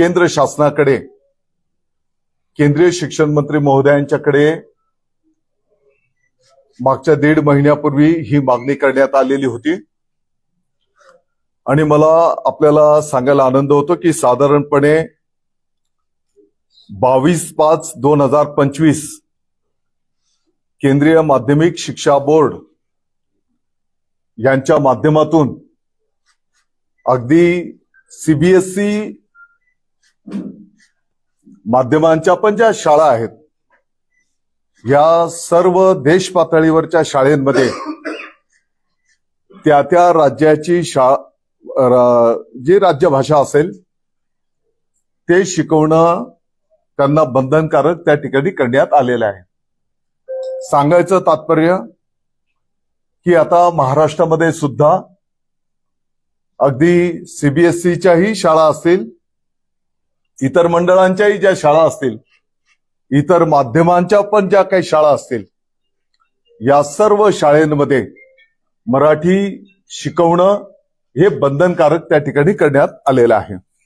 केंद्र शासनाकडे केंद्रीय शिक्षण मंत्री महोदयांच्याकडे मागच्या दीड महिन्यापूर्वी ही मागणी करण्यात आलेली होती. आणि मला आपल्याला सांगायला आनंद होतो की साधारणपणे बावीस पाच दोन हजार पंचवीस केंद्रीय माध्यमिक शिक्षा बोर्ड यांच्या माध्यमातून अगदी सीबीएसई माध्यमांच्या पण ज्या शाळा आहेत या सर्व देश पातळीवरच्या शाळेमध्ये त्या त्या राज्याची शाळा जी राज्यभाषा असेल ते शिकवणं त्यांना बंधनकारक त्या ठिकाणी करण्यात आलेलं आहे. सांगायचं तात्पर्य की आता महाराष्ट्रामध्ये सुद्धा अगदी सीबीएसईच्याही शाळा असतील इतर मंडळांच्याही ज्या शाळा असतील इतर माध्यमांच्या पण ज्या काही शाळा असतील या सर्व शाळेंमध्ये मराठी शिकवणं हे बंधनकारक त्या ठिकाणी करण्यात आलेलं आहे.